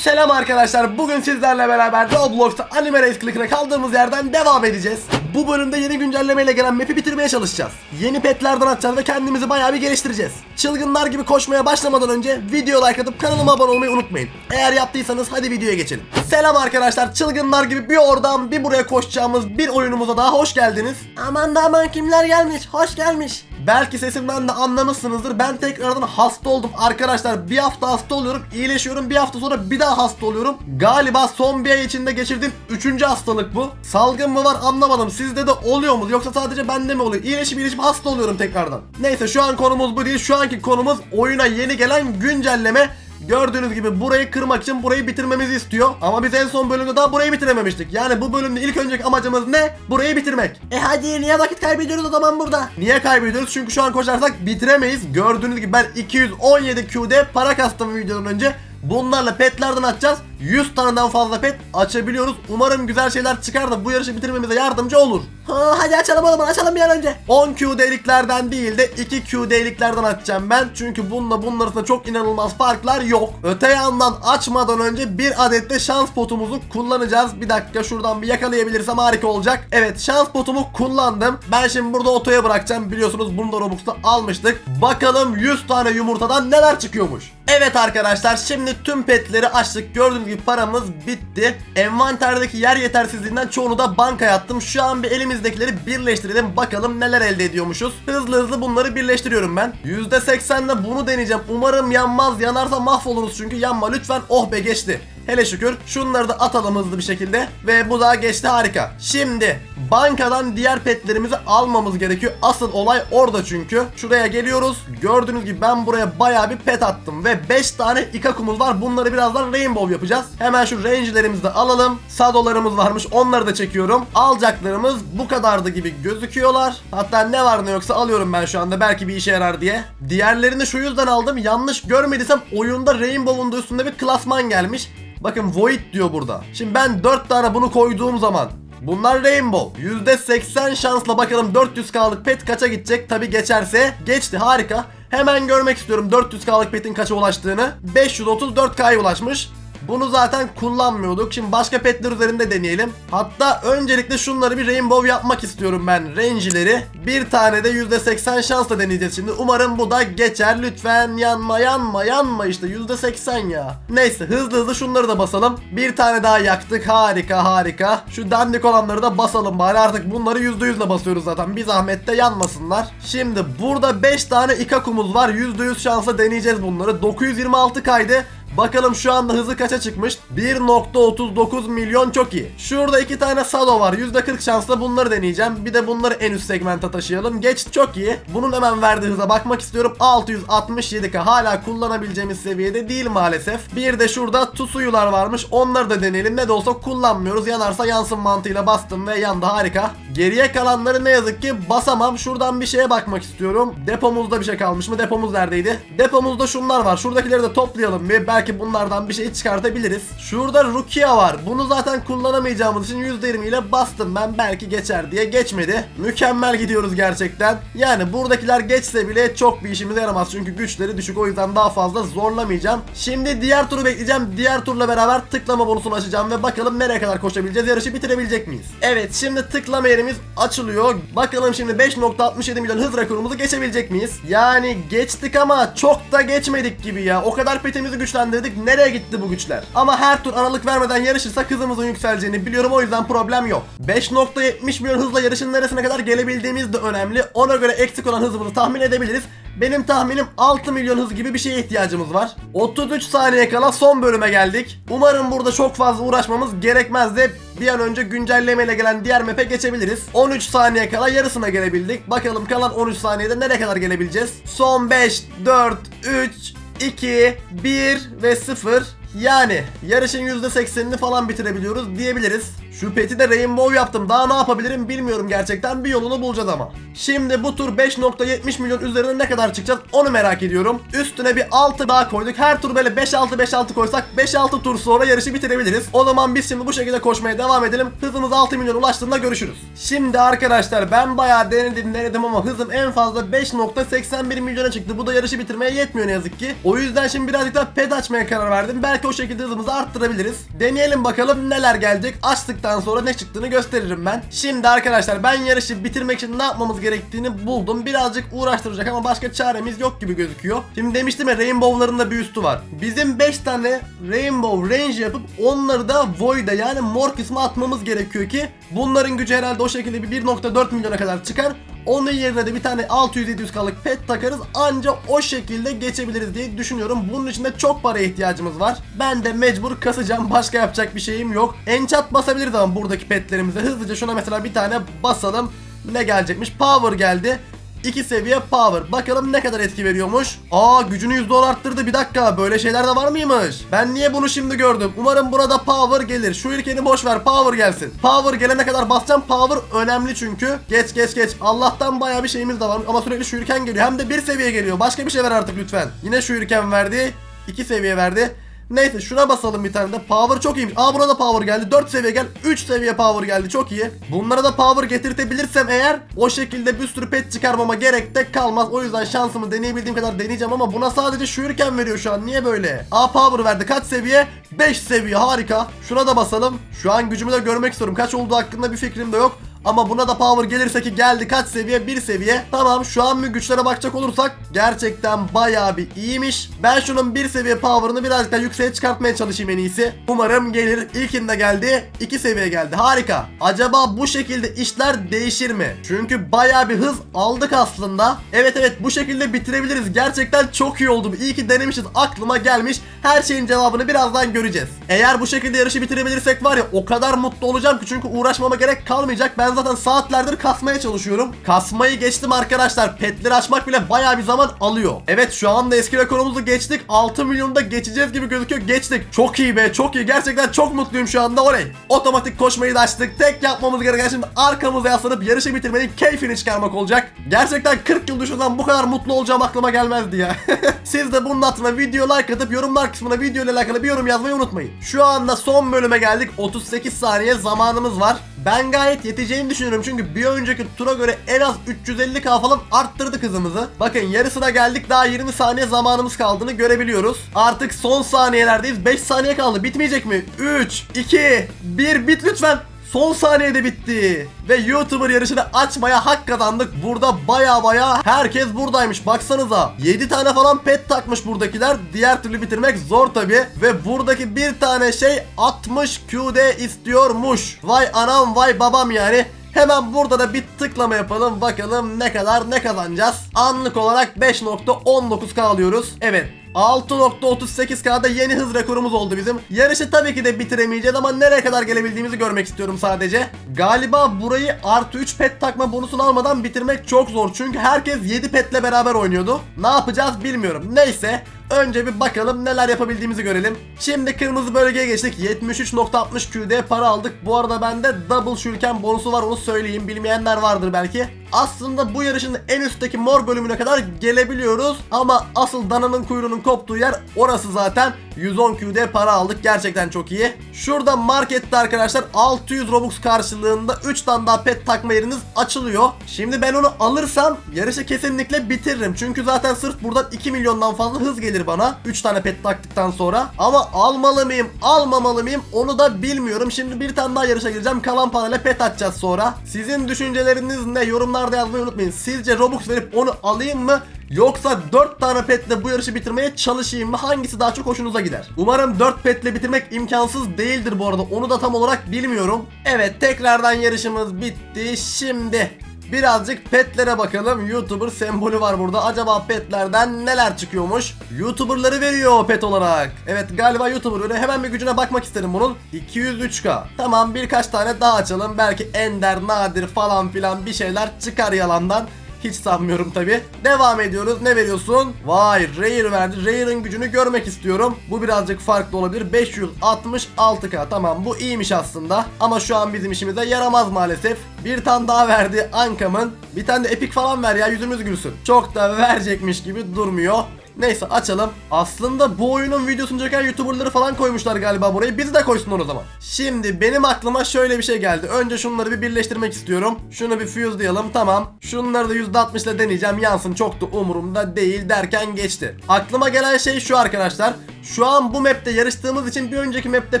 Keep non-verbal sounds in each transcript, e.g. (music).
Selam arkadaşlar. Bugün sizlerle beraber Roblox'ta Anime Race Click'ine kaldığımız yerden devam edeceğiz. Bu bölümde yeni güncellemeyle gelen map'i bitirmeye çalışacağız. Yeni petlerden atacağız ve kendimizi bayağı bir geliştireceğiz. Çılgınlar gibi koşmaya başlamadan önce video like atıp kanalıma abone olmayı unutmayın. Eğer yaptıysanız hadi videoya geçelim. Selam arkadaşlar. Çılgınlar gibi bir oradan bir buraya koşacağımız bir oyunumuza daha hoş geldiniz. Aman da aman kimler gelmiş. Hoş gelmiş. Belki sesimden de anlamışsınızdır. Ben tekrardan hasta oldum. Arkadaşlar bir hafta hasta oluyorum. iyileşiyorum. Bir hafta sonra bir daha hasta oluyorum. Galiba son bir ay içinde geçirdiğim üçüncü hastalık bu. Salgın mı var anlamadım. Sizde de oluyor mu? Yoksa sadece bende mi oluyor? İyileşip iyileşip hasta oluyorum tekrardan. Neyse şu an konumuz bu değil. Şu anki konumuz oyuna yeni gelen güncelleme. Gördüğünüz gibi burayı kırmak için burayı bitirmemizi istiyor. Ama biz en son bölümde daha burayı bitirememiştik. Yani bu bölümde ilk önceki amacımız ne? Burayı bitirmek. E hadi niye vakit kaybediyoruz o zaman burada? Niye kaybediyoruz? Çünkü şu an koşarsak bitiremeyiz. Gördüğünüz gibi ben 217 Q'de para kastım videodan önce. Bunlarla petlerden atacağız. 100 taneden fazla pet açabiliyoruz. Umarım güzel şeyler çıkar da bu yarışı bitirmemize yardımcı olur. Ha, hadi açalım oğlum açalım bir an önce. 10 Q deliklerden değil de 2 Q deliklerden açacağım ben. Çünkü bununla bunun arasında çok inanılmaz farklar yok. Öte yandan açmadan önce bir adet de şans potumuzu kullanacağız. Bir dakika şuradan bir yakalayabilirsem harika olacak. Evet şans potumu kullandım. Ben şimdi burada otoya bırakacağım. Biliyorsunuz bunu da Robux'ta almıştık. Bakalım 100 tane yumurtadan neler çıkıyormuş. Evet arkadaşlar şimdi tüm petleri açtık. Gördüğünüz gibi paramız bitti. Envanterdeki yer yetersizliğinden çoğunu da bankaya attım. Şu an bir elimizdekileri birleştirelim. Bakalım neler elde ediyormuşuz. Hızlı hızlı bunları birleştiriyorum ben. %80'de bunu deneyeceğim. Umarım yanmaz. Yanarsa mahvoluruz çünkü yanma lütfen. Oh be geçti. Hele şükür şunları da atalım hızlı bir şekilde ve bu da geçti harika. Şimdi bankadan diğer petlerimizi almamız gerekiyor. Asıl olay orada çünkü. Şuraya geliyoruz. Gördüğünüz gibi ben buraya bayağı bir pet attım ve 5 tane ikakumuz var. Bunları birazdan rainbow yapacağız. Hemen şu range'lerimizi de alalım. Sadolarımız varmış. Onları da çekiyorum. Alacaklarımız bu kadardı gibi gözüküyorlar. Hatta ne var ne yoksa alıyorum ben şu anda. Belki bir işe yarar diye. Diğerlerini şu yüzden aldım. Yanlış görmediysem oyunda rainbow'un da üstünde bir klasman gelmiş. Bakın Void diyor burada. Şimdi ben 4 tane bunu koyduğum zaman Bunlar Rainbow. %80 şansla bakalım 400k'lık pet kaça gidecek? Tabi geçerse geçti harika. Hemen görmek istiyorum 400k'lık petin kaça ulaştığını. 534k'ya ulaşmış. Bunu zaten kullanmıyorduk. Şimdi başka petler üzerinde deneyelim. Hatta öncelikle şunları bir rainbow yapmak istiyorum ben. Range'leri. Bir tane de %80 şansla deneyeceğiz şimdi. Umarım bu da geçer. Lütfen yanma yanma yanma işte %80 ya. Neyse hızlı hızlı şunları da basalım. Bir tane daha yaktık. Harika harika. Şu dandik olanları da basalım bari. Artık bunları %100 ile basıyoruz zaten. Bir zahmet de yanmasınlar. Şimdi burada 5 tane ikakumuz var. %100 şansla deneyeceğiz bunları. 926 kaydı. Bakalım şu anda hızı kaça çıkmış? 1.39 milyon çok iyi. Şurada iki tane Sado var. %40 şansla bunları deneyeceğim. Bir de bunları en üst segmente taşıyalım. Geç çok iyi. Bunun hemen verdiği hıza bakmak istiyorum. 667k hala kullanabileceğimiz seviyede değil maalesef. Bir de şurada Tusuyular varmış. Onları da deneyelim. Ne de olsa kullanmıyoruz. Yanarsa yansın mantığıyla bastım ve yandı harika. Geriye kalanları ne yazık ki basamam. Şuradan bir şeye bakmak istiyorum. Depomuzda bir şey kalmış mı? Depomuz neredeydi? Depomuzda şunlar var. Şuradakileri de toplayalım bir. Belki bunlardan bir şey çıkartabiliriz. Şurada Rukia var. Bunu zaten kullanamayacağımız için %20 ile bastım ben. Belki geçer diye geçmedi. Mükemmel gidiyoruz gerçekten. Yani buradakiler geçse bile çok bir işimize yaramaz. Çünkü güçleri düşük. O yüzden daha fazla zorlamayacağım. Şimdi diğer turu bekleyeceğim. Diğer turla beraber tıklama bonusunu açacağım ve bakalım nereye kadar koşabileceğiz. Yarışı bitirebilecek miyiz? Evet şimdi tıklama yerimiz açılıyor. Bakalım şimdi 5.67 milyon hız rekorumuzu geçebilecek miyiz? Yani geçtik ama çok da geçmedik gibi ya. O kadar petimizi güçlendirdik. Nereye gitti bu güçler? Ama her tur aralık vermeden yarışırsak hızımızın yükseleceğini biliyorum. O yüzden problem yok. 5.70 milyon hızla yarışın neresine kadar gelebildiğimiz de önemli. Ona göre eksik olan hızımızı tahmin edebiliriz. Benim tahminim 6 milyon hız gibi bir şeye ihtiyacımız var. 33 saniye kala son bölüme geldik. Umarım burada çok fazla uğraşmamız gerekmez de bir an önce güncellemeyle gelen diğer map'e geçebiliriz. 13 saniye kala yarısına gelebildik. Bakalım kalan 13 saniyede nereye kadar gelebileceğiz? Son 5, 4, 3, 2, 1 ve 0. Yani yarışın %80'ini falan bitirebiliyoruz diyebiliriz. Şu peti de rainbow yaptım. Daha ne yapabilirim bilmiyorum gerçekten. Bir yolunu bulacağız ama. Şimdi bu tur 5.70 milyon üzerine ne kadar çıkacağız onu merak ediyorum. Üstüne bir 6 daha koyduk. Her tur böyle 5-6-5-6 koysak 5-6 tur sonra yarışı bitirebiliriz. O zaman biz şimdi bu şekilde koşmaya devam edelim. Hızımız 6 milyon ulaştığında görüşürüz. Şimdi arkadaşlar ben bayağı denedim denedim ama hızım en fazla 5.81 milyona çıktı. Bu da yarışı bitirmeye yetmiyor ne yazık ki. O yüzden şimdi birazcık daha pet açmaya karar verdim. Belki o şekilde hızımızı arttırabiliriz. Deneyelim bakalım neler gelecek. Açtıktan sonra ne çıktığını gösteririm ben. Şimdi arkadaşlar ben yarışı bitirmek için ne yapmamız gerektiğini buldum. Birazcık uğraştıracak ama başka çaremiz yok gibi gözüküyor. Şimdi demiştim ya Rainbow'ların da bir üstü var. Bizim 5 tane Rainbow Range yapıp onları da Void'a yani mor kısmı atmamız gerekiyor ki bunların gücü herhalde o şekilde bir 1.4 milyona kadar çıkar. Onun yerine de bir tane 600-700 kalık pet takarız anca o şekilde geçebiliriz diye düşünüyorum. Bunun için de çok paraya ihtiyacımız var. Ben de mecbur kasacağım. Başka yapacak bir şeyim yok. Enchant basabiliriz ama buradaki petlerimize. Hızlıca şuna mesela bir tane basalım. Ne gelecekmiş? Power geldi. 2 seviye power. Bakalım ne kadar etki veriyormuş. Aa gücünü %10 arttırdı. Bir dakika böyle şeyler de var mıymış? Ben niye bunu şimdi gördüm? Umarım burada power gelir. Şu ülkeni boş ver power gelsin. Power gelene kadar basacağım. Power önemli çünkü. Geç geç geç. Allah'tan baya bir şeyimiz de var. Ama sürekli şu ülken geliyor. Hem de bir seviye geliyor. Başka bir şey ver artık lütfen. Yine şu ülken verdi. 2 seviye verdi. Neyse şuna basalım bir tane de. Power çok iyiymiş. Aa buna da power geldi. 4 seviye gel. 3 seviye power geldi. Çok iyi. Bunlara da power getirtebilirsem eğer o şekilde bir sürü pet çıkarmama gerek de kalmaz. O yüzden şansımı deneyebildiğim kadar deneyeceğim ama buna sadece şuurken veriyor şu an. Niye böyle? Aa power verdi. Kaç seviye? 5 seviye. Harika. Şuna da basalım. Şu an gücümü de görmek istiyorum. Kaç olduğu hakkında bir fikrim de yok. Ama buna da power gelirse ki geldi kaç seviye? Bir seviye. Tamam şu an bir güçlere bakacak olursak gerçekten bayağı bir iyiymiş. Ben şunun bir seviye power'ını birazcık daha yükseğe çıkartmaya çalışayım en iyisi. Umarım gelir. İlkinde geldi. iki seviye geldi. Harika. Acaba bu şekilde işler değişir mi? Çünkü bayağı bir hız aldık aslında. Evet evet bu şekilde bitirebiliriz. Gerçekten çok iyi oldu. İyi ki denemişiz. Aklıma gelmiş. Her şeyin cevabını birazdan göreceğiz. Eğer bu şekilde yarışı bitirebilirsek var ya o kadar mutlu olacağım ki çünkü uğraşmama gerek kalmayacak. Ben zaten saatlerdir kasmaya çalışıyorum. Kasmayı geçtim arkadaşlar. Petleri açmak bile bayağı bir zaman alıyor. Evet şu anda eski rekorumuzu geçtik. 6 milyonda geçeceğiz gibi gözüküyor. Geçtik. Çok iyi be çok iyi. Gerçekten çok mutluyum şu anda. Oley. Otomatik koşmayı da açtık. Tek yapmamız gereken şimdi arkamıza yaslanıp yarışı bitirmenin keyfini çıkarmak olacak. Gerçekten 40 yıl düşünsem bu kadar mutlu olacağım aklıma gelmezdi ya. (laughs) Siz de bunun altına video like atıp yorumlar kısmına video ile alakalı bir yorum yazmayı unutmayın. Şu anda son bölüme geldik. 38 saniye zamanımız var. Ben gayet yeteceğini düşünüyorum çünkü bir önceki tura göre en az 350k falan arttırdık hızımızı. Bakın yarısına geldik daha 20 saniye zamanımız kaldığını görebiliyoruz. Artık son saniyelerdeyiz. 5 saniye kaldı. Bitmeyecek mi? 3, 2, 1 bit lütfen. Son saniyede bitti. Ve YouTuber yarışını açmaya hak kazandık. Burada baya baya herkes buradaymış. Baksanıza. 7 tane falan pet takmış buradakiler. Diğer türlü bitirmek zor tabi. Ve buradaki bir tane şey 60 QD istiyormuş. Vay anam vay babam yani. Hemen burada da bir tıklama yapalım. Bakalım ne kadar ne kazanacağız. Anlık olarak 5.19k alıyoruz. Evet 6.38K'da yeni hız rekorumuz oldu bizim. Yarışı tabii ki de bitiremeyeceğiz ama nereye kadar gelebildiğimizi görmek istiyorum sadece. Galiba burayı artı 3 pet takma bonusunu almadan bitirmek çok zor. Çünkü herkes 7 petle beraber oynuyordu. Ne yapacağız bilmiyorum. Neyse Önce bir bakalım neler yapabildiğimizi görelim. Şimdi kırmızı bölgeye geçtik. 73.60 QD para aldık. Bu arada bende double şürken bonusu var onu söyleyeyim. Bilmeyenler vardır belki. Aslında bu yarışın en üstteki mor bölümüne kadar gelebiliyoruz. Ama asıl dananın kuyruğunun koptuğu yer orası zaten. 110 QD para aldık. Gerçekten çok iyi. Şurada markette arkadaşlar 600 Robux karşılığında 3 tane daha pet takma yeriniz açılıyor. Şimdi ben onu alırsam yarışı kesinlikle bitiririm. Çünkü zaten sırf buradan 2 milyondan fazla hız gelir bana. 3 tane pet taktıktan sonra. Ama almalı mıyım almamalı mıyım onu da bilmiyorum. Şimdi bir tane daha yarışa gireceğim. Kalan parayla pet atacağız sonra. Sizin düşünceleriniz ne? Yorumlarda yazmayı unutmayın. Sizce Robux verip onu alayım mı? Yoksa 4 tane petle bu yarışı bitirmeye çalışayım mı? Hangisi daha çok hoşunuza gider? Umarım 4 petle bitirmek imkansız değildir bu arada. Onu da tam olarak bilmiyorum. Evet tekrardan yarışımız bitti. Şimdi Birazcık petlere bakalım. YouTuber sembolü var burada. Acaba petlerden neler çıkıyormuş? YouTuber'ları veriyor pet olarak. Evet galiba YouTuber öyle. Hemen bir gücüne bakmak isterim bunun. 203k. Tamam birkaç tane daha açalım. Belki ender, nadir falan filan bir şeyler çıkar yalandan. Hiç sanmıyorum tabi. Devam ediyoruz. Ne veriyorsun? Vay Rare verdi. Rare'ın gücünü görmek istiyorum. Bu birazcık farklı olabilir. 566k. Tamam bu iyiymiş aslında. Ama şu an bizim işimize yaramaz maalesef. Bir tane daha verdi Ankam'ın. Bir tane de Epic falan ver ya yüzümüz gülsün. Çok da verecekmiş gibi durmuyor. Neyse açalım. Aslında bu oyunun videosunu çeken YouTuber'ları falan koymuşlar galiba buraya. Bizi de koysunlar o zaman. Şimdi benim aklıma şöyle bir şey geldi. Önce şunları bir birleştirmek istiyorum. Şunu bir fuse'layalım tamam. Şunları da %60 ile deneyeceğim. Yansın çok da umurumda değil derken geçti. Aklıma gelen şey şu arkadaşlar. Şu an bu map'te yarıştığımız için bir önceki map'te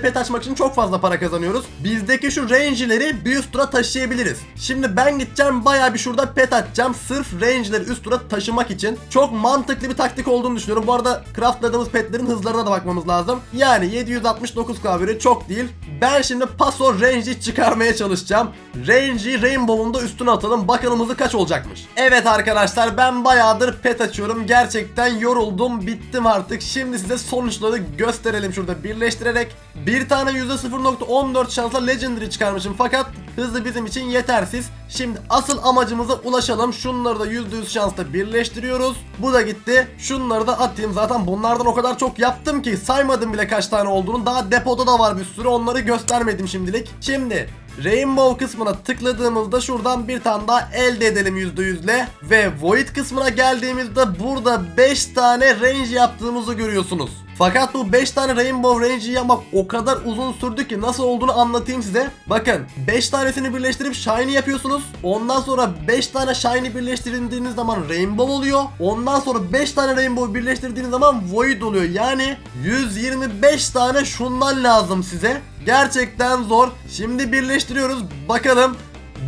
pet açmak için çok fazla para kazanıyoruz. Bizdeki şu range'leri bir üst tura taşıyabiliriz. Şimdi ben gideceğim bayağı bir şurada pet açacağım. Sırf range'leri üst tura taşımak için. Çok mantıklı bir taktik olduğunu düşünüyorum. Bu arada craftladığımız petlerin hızlarına da bakmamız lazım. Yani 769 kaviri çok değil. Ben şimdi paso range'i çıkarmaya çalışacağım. Range'i Rainbow'un da üstüne atalım. Bakalım hızı kaç olacakmış. Evet arkadaşlar ben bayağıdır pet açıyorum. Gerçekten yoruldum. Bittim artık. Şimdi size sonuçları gösterelim şurada birleştirerek. Bir tane %0.14 şansla Legendary çıkarmışım. Fakat hızı bizim için yetersiz. Şimdi asıl amacımıza ulaşalım. Şunları da %100 şansla birleştiriyoruz. Bu da gitti. Şunları da atayım. Zaten bunlardan o kadar çok yaptım ki saymadım bile kaç tane olduğunu. Daha depoda da var bir sürü. Onları göstermedim şimdilik. Şimdi Rainbow kısmına tıkladığımızda şuradan bir tane daha elde edelim %100'le. Ve Void kısmına geldiğimizde burada 5 tane range yaptığımızı görüyorsunuz. Fakat bu 5 tane Rainbow Range'i yapmak o kadar uzun sürdü ki nasıl olduğunu anlatayım size. Bakın 5 tanesini birleştirip Shiny yapıyorsunuz. Ondan sonra 5 tane Shiny birleştirdiğiniz zaman Rainbow oluyor. Ondan sonra 5 tane Rainbow birleştirdiğiniz zaman Void oluyor. Yani 125 tane şundan lazım size. Gerçekten zor. Şimdi birleştiriyoruz. Bakalım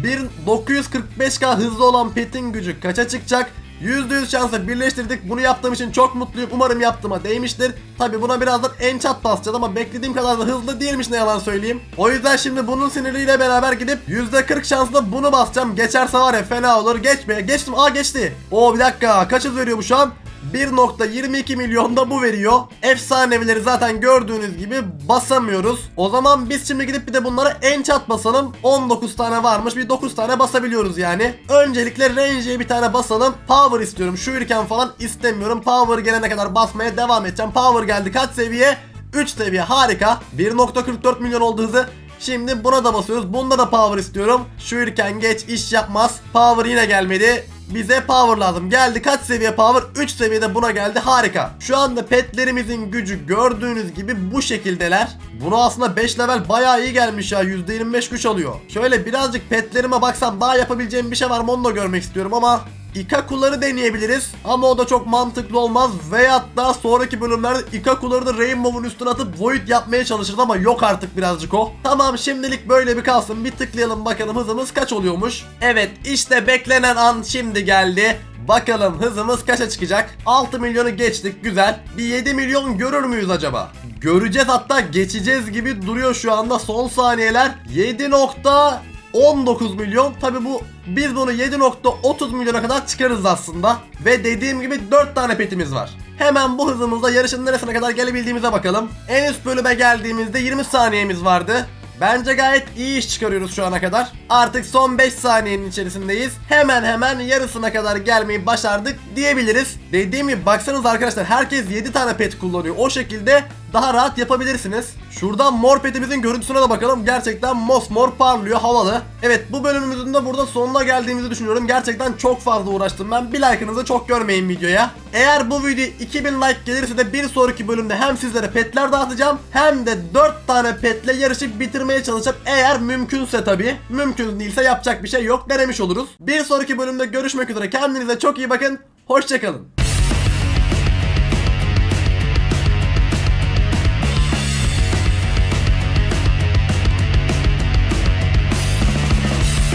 bir 945k hızlı olan petin gücü kaça çıkacak? %100 şansla birleştirdik. Bunu yaptığım için çok mutluyum. Umarım yaptığıma değmiştir. Tabi buna birazdan enchant basacağız ama beklediğim kadar da hızlı değilmiş ne yalan söyleyeyim. O yüzden şimdi bunun siniriyle beraber gidip %40 şansla bunu basacağım. Geçerse var ya fena olur. Geçmeye geçtim. Aa geçti. Oo bir dakika. Kaç hız veriyor bu şu an? 1.22 milyon da bu veriyor. Efsanevileri zaten gördüğünüz gibi basamıyoruz. O zaman biz şimdi gidip bir de bunlara enchant basalım. 19 tane varmış. Bir 9 tane basabiliyoruz yani. Öncelikle range'e bir tane basalım. Power istiyorum. Şu ürken falan istemiyorum. Power gelene kadar basmaya devam edeceğim. Power geldi kaç seviye? 3 seviye harika. 1.44 milyon oldu hızı. Şimdi buna da basıyoruz. Bunda da power istiyorum. Şu ürken geç iş yapmaz. Power yine gelmedi. Bize power lazım. Geldi kaç seviye power? 3 seviyede buna geldi. Harika. Şu anda petlerimizin gücü gördüğünüz gibi bu şekildeler. Bunu aslında 5 level bayağı iyi gelmiş ya. %25 güç alıyor. Şöyle birazcık petlerime baksam daha yapabileceğim bir şey var mı onu da görmek istiyorum ama Ikaku'ları deneyebiliriz ama o da çok mantıklı olmaz veyahut da sonraki bölümlerde Ikaku'ları da Rainbow'un üstüne atıp Void yapmaya çalışırız ama yok artık birazcık o. Tamam şimdilik böyle bir kalsın bir tıklayalım bakalım hızımız kaç oluyormuş. Evet işte beklenen an şimdi geldi. Bakalım hızımız kaça çıkacak? 6 milyonu geçtik güzel. Bir 7 milyon görür müyüz acaba? Göreceğiz hatta geçeceğiz gibi duruyor şu anda son saniyeler. 7 19 milyon. Tabi bu biz bunu 7.30 milyona kadar çıkarız aslında. Ve dediğim gibi 4 tane petimiz var. Hemen bu hızımızla yarışın neresine kadar gelebildiğimize bakalım. En üst bölüme geldiğimizde 20 saniyemiz vardı. Bence gayet iyi iş çıkarıyoruz şu ana kadar. Artık son 5 saniyenin içerisindeyiz. Hemen hemen yarısına kadar gelmeyi başardık diyebiliriz. Dediğim gibi baksanız arkadaşlar herkes 7 tane pet kullanıyor. O şekilde daha rahat yapabilirsiniz. Şuradan mor petimizin görüntüsüne de bakalım. Gerçekten mosmor parlıyor havalı. Evet bu bölümümüzün de burada sonuna geldiğimizi düşünüyorum. Gerçekten çok fazla uğraştım ben. Bir like'ınızı çok görmeyin videoya. Eğer bu video 2000 like gelirse de bir sonraki bölümde hem sizlere petler dağıtacağım hem de 4 tane petle yarışıp bitirmeye çalışıp eğer mümkünse tabi. Mümkün değilse yapacak bir şey yok denemiş oluruz. Bir sonraki bölümde görüşmek üzere. Kendinize çok iyi bakın. Hoşçakalın.